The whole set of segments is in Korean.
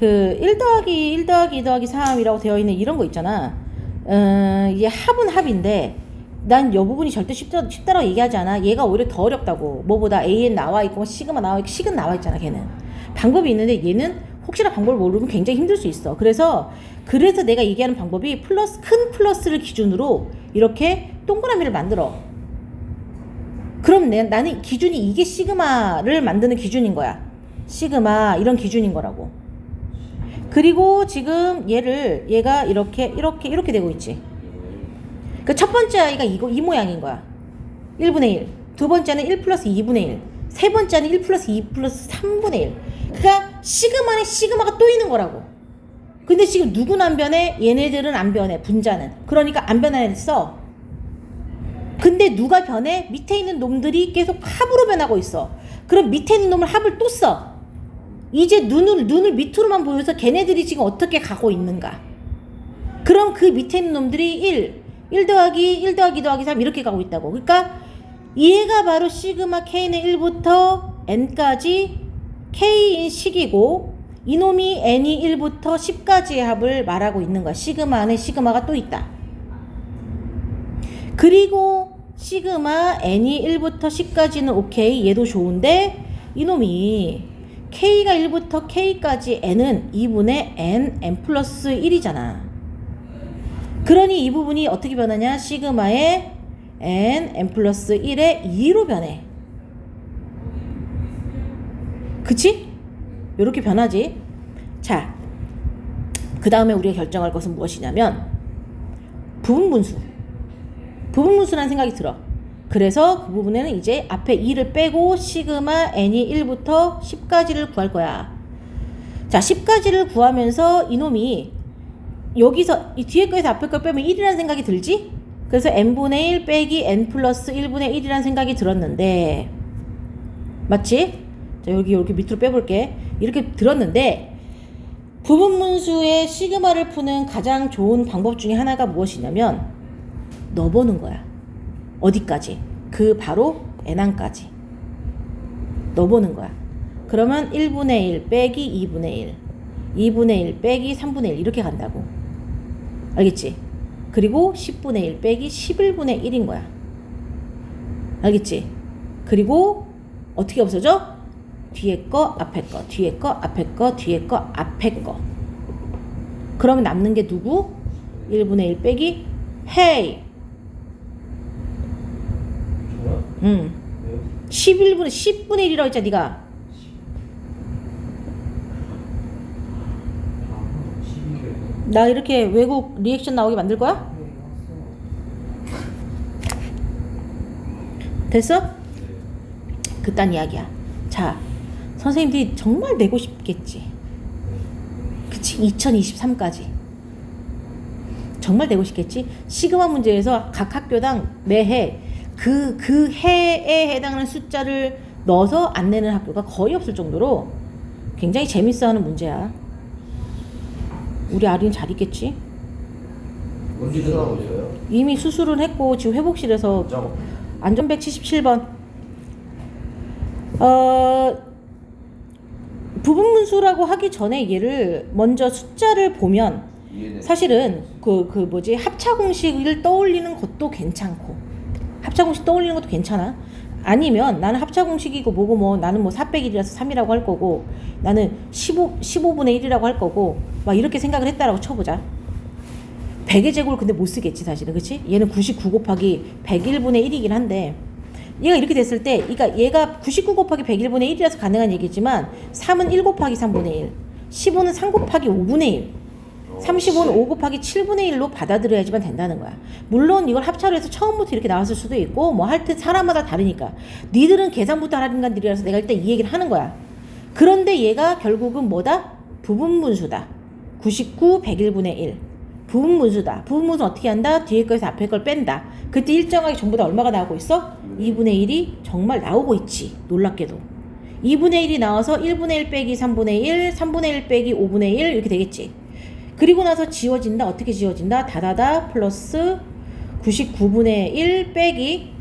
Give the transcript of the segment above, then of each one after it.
그1 더하기 1 더하기 2 더하기 3이라고 되어 있는 이런 거 있잖아. 어, 이게 합은 합인데 난이 부분이 절대 쉽다, 쉽다라고 얘기하지 않아. 얘가 오히려 더 어렵다고. 뭐보다 AN 나와 있고 시그마 나와 있고 식은 나와 있잖아, 걔는. 방법이 있는데 얘는 혹시나 방법을 모르면 굉장히 힘들 수 있어. 그래서 그래서 내가 얘기하는 방법이 플러스 큰 플러스를 기준으로 이렇게 동그라미를 만들어. 그럼 내, 나는 기준이 이게 시그마를 만드는 기준인 거야. 시그마 이런 기준인 거라고. 그리고 지금 얘를 얘가 이렇게 이렇게 이렇게 되고 있지. 그 첫 번째 아이가 이거 이 모양인 거야. 1분의 1. 두 번째는 1 플러스 2분의 1. 세 번째는 1 플러스 2 플러스 3분의 1. 그러니까 시그마는 시그마가 또 있는 거라고. 근데 지금 누군 안 변해? 얘네들은 안 변해. 분자는. 그러니까 안 써. 근데 누가 변해? 밑에 있는 놈들이 계속 합으로 변하고 있어. 그럼 밑에 있는 놈을 합을 또 써. 이제 눈을 눈을 밑으로만 보여서 걔네들이 지금 어떻게 가고 있는가? 그럼 그 밑에 있는 놈들이 1, 1 더하기 1 더하기 2 더하기 3 이렇게 가고 있다고. 그러니까 얘가 바로 시그마 k는 1부터 n까지 k인 식이고 이놈이 n이 1부터 10까지의 합을 말하고 있는 거야. 시그마 안에 시그마가 또 있다. 그리고 시그마 n이 1부터 10까지는 오케이 얘도 좋은데 이놈이 k가 1부터 k까지 n은 2분의 n n 플러스 1이잖아. 그러니 이 부분이 어떻게 변하냐? 시그마의 n n 플러스 1의 2로 변해. 그치? 이렇게 변하지. 자, 그 다음에 우리가 결정할 것은 무엇이냐면 부분분수. 부분분수라는 생각이 들어. 그래서 그 부분에는 이제 앞에 2를 빼고 시그마 n이 1부터 10까지를 구할 거야. 자, 10까지를 구하면서 이놈이 여기서 이 뒤에 거에서 앞에 걸 빼면 1이라는 생각이 들지? 그래서 n분의 1 빼기 n 플러스 1분의 1이라는 생각이 들었는데 맞지? 자, 여기 이렇게 밑으로 빼볼게. 이렇게 들었는데 부분분수의 시그마를 푸는 가장 좋은 방법 중에 하나가 무엇이냐면 넣어보는 거야. 어디까지? 그 바로 n항까지. 넣어보는 거야. 그러면 1분의 1 빼기 2분의 1, 2분의 1 빼기 3분의 1 이렇게 간다고. 알겠지? 그리고 10분의 1 빼기 11분의 1인 거야. 알겠지? 그리고 어떻게 없어져? 뒤에 거, 앞에 거, 뒤에 거, 앞에 거, 뒤에 거, 앞에 거. 그러면 남는 게 누구? 1분의 1 빼기 헤이. 왜요? 11분의 10분의 1이라고 했잖아, 12개. 나 이렇게 외국 리액션 나오게 만들 거야? 됐어? 네. 그딴 이야기야. 자, 선생님들이 정말 내고 싶겠지. 그치? 2023까지. 정말 내고 싶겠지? 시그마 문제에서 각 학교당 매해 그, 그 해에 해당하는 숫자를 넣어서 안 내는 학교가 거의 없을 정도로 굉장히 재밌어 하는 문제야. 우리 아린 잘 있겠지? 언제 있어요? 이미 수술은 했고 지금 회복실에서 짜고. 안전백 77번. 어, 부분문수라고 하기 전에 얘를 먼저 숫자를 보면 이해돼. 사실은 그, 그 뭐지 합차 공식을 떠올리는 것도 괜찮고 합차 공식 떠올리는 것도 괜찮아. 아니면 나는 합차 공식이고 뭐고 뭐 나는 뭐 400일이라서 3이라고 할 거고 나는 15, 15분의 1이라고 할 거고 막 이렇게 생각을 했다라고 쳐보자. 100의 제곱을 근데 못 쓰겠지 사실은 그치? 얘는 99 곱하기 101분의 1이긴 한데 얘가 이렇게 됐을 때 그러니까 얘가 99 곱하기 101분의 1이라서 가능한 얘기지만 3은 1 곱하기 3분의 1 15는 3 곱하기 5분의 1 35는 5 곱하기 7분의 1로 받아들여야지만 된다는 거야. 물론 이걸 합차로 해서 처음부터 이렇게 나왔을 수도 있고 뭐 할 때 사람마다 다르니까 니들은 계산부터 하라는 인간들이라서 내가 일단 이 얘기를 하는 거야. 그런데 얘가 결국은 뭐다? 부분분수다. 99 101분의 1. 부분분수다. 부분분수 어떻게 한다? 뒤에 거에서 앞에 걸 뺀다. 그때 일정하게 전부 다 얼마가 나오고 있어? 2분의 1이 정말 나오고 있지. 놀랍게도. 2분의 1이 나와서 1분의 1 빼기 3분의 1, 3분의 1 빼기 5분의 1 이렇게 되겠지. 그리고 나서 지워진다. 어떻게 지워진다? 다다다 플러스 99분의 1 빼기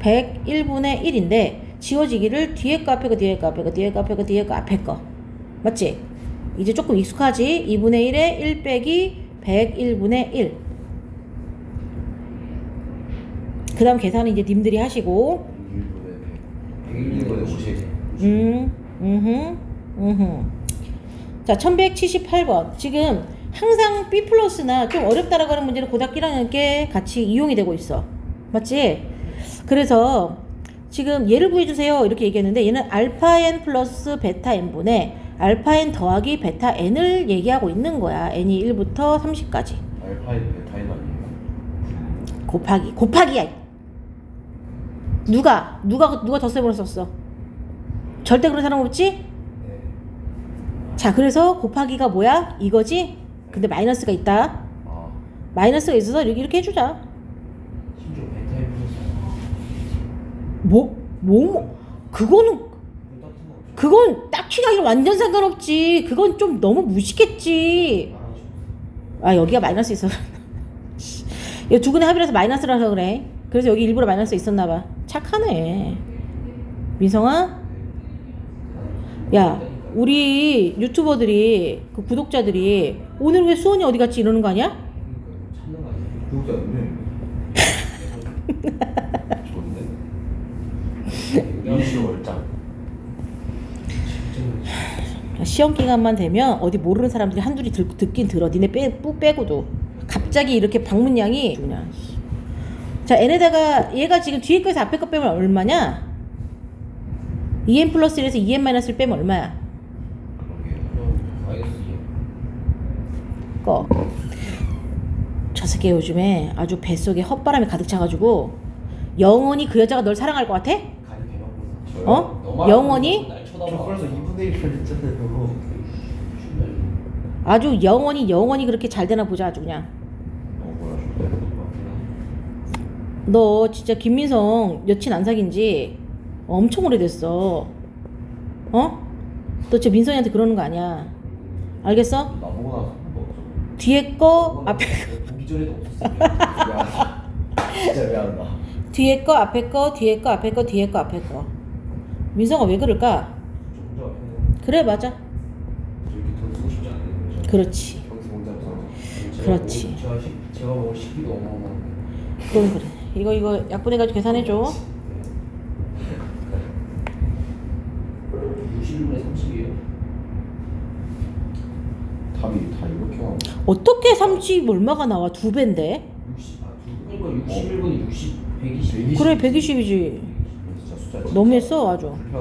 101분의 1인데 지워지기를 뒤에 거 앞에 거 뒤에 거 앞에 거 뒤에 거 앞에 거 뒤에 거 앞에 거 맞지? 이제 조금 익숙하지? 2분의 1에 1 빼기 101분의 1. 그 다음 계산은 이제 님들이 하시고, 100, 100, 50. 음, 음흠, 음흠. 자, 1178번. 지금 항상 B 플러스나 좀 어렵다라고 하는 문제는 고등학교 1학년 께 같이 이용이 되고 있어. 맞지? 그래서 지금 얘를 구해주세요. 이렇게 얘기했는데 얘는 알파 n 플러스 베타 n분의 알파 n 더하기 베타 n을 얘기하고 있는 거야. n이 1부터 30까지. 알파인, 베타인 아니에요? 곱하기. 곱하기야. 누가? 누가, 누가 덧셈으로 썼어? 절대 그런 사람 없지? 네. 자, 그래서 곱하기가 뭐야? 이거지? 근데 마이너스가 있다. 아, 마이너스가 있어서 이렇게, 이렇게 해주자. 심지어 플러스. 뭐, 뭐, 뭐, 그거는? 그건 딱히가 아니라 완전 상관없지. 그건 좀 너무 무식했지. 아, 여기가 마이너스 있어. 이거 두 근의 합이라서 마이너스라서 그래. 그래서 여기 일부러 마이너스 있었나봐. 착하네. 민성아? 야, 우리 유튜버들이, 그 구독자들이, 오늘 왜 수원이 어디 갔지 이러는 거 아니야? 구독자 좋은데? 월장. 시험 기간만 되면 어디 모르는 사람들이 한둘이 들, 듣긴 들어. 니네 빼, 뿌 빼고도. 갑자기 이렇게 방문량이 그냥. 자, n에다가 얘가 지금 뒤에 거에서 앞에 거 빼면 얼마냐? 2n 플러스 1에서 2n 마이너스 1 빼면 얼마야? 그러게요. 마이너스 거. 저 새끼 요즘에 아주 뱃속에 헛바람이 가득 차가지고 영원히 그 여자가 널 사랑할 것 같아? 어? 영원히? 저 그래서 2분의 1을 했잖아요. 아주 영원히 영원히 그렇게 잘 되나 보자 아주 그냥. 너 진짜 김민성 여친 안 사귄 지 엄청 오래됐어. 어? 너 진짜 민성이한테 그러는 거 아니야. 알겠어? 나보고 나서 뭐 뒤에 거 앞에 보기 전에도 없었어요. 미안하다. 진짜 미안하다. 뒤에 거 앞에 거 뒤에 거 앞에 거 뒤에 거 앞에 거. 민성아 왜 그럴까? 저 혼자 앞에 그래 맞아. 이렇게 돈 쓰고 싶지 거죠. 그렇지. 평소 혼자서. 그렇지. 제가 식 제가 먹을 식비도 어마어마한데. 그럼 그래. 이거 이거 약분해가지고 계산해 줘. 61분에 30이에요. 답이 다 이렇게 나오고. 어떻게 30 얼마가 나와 두 배인데? 60, 아, 두 그러니까 61분이 60, 120. 그래 120이지. 진짜 숫자. 너무했어 아주. 불편.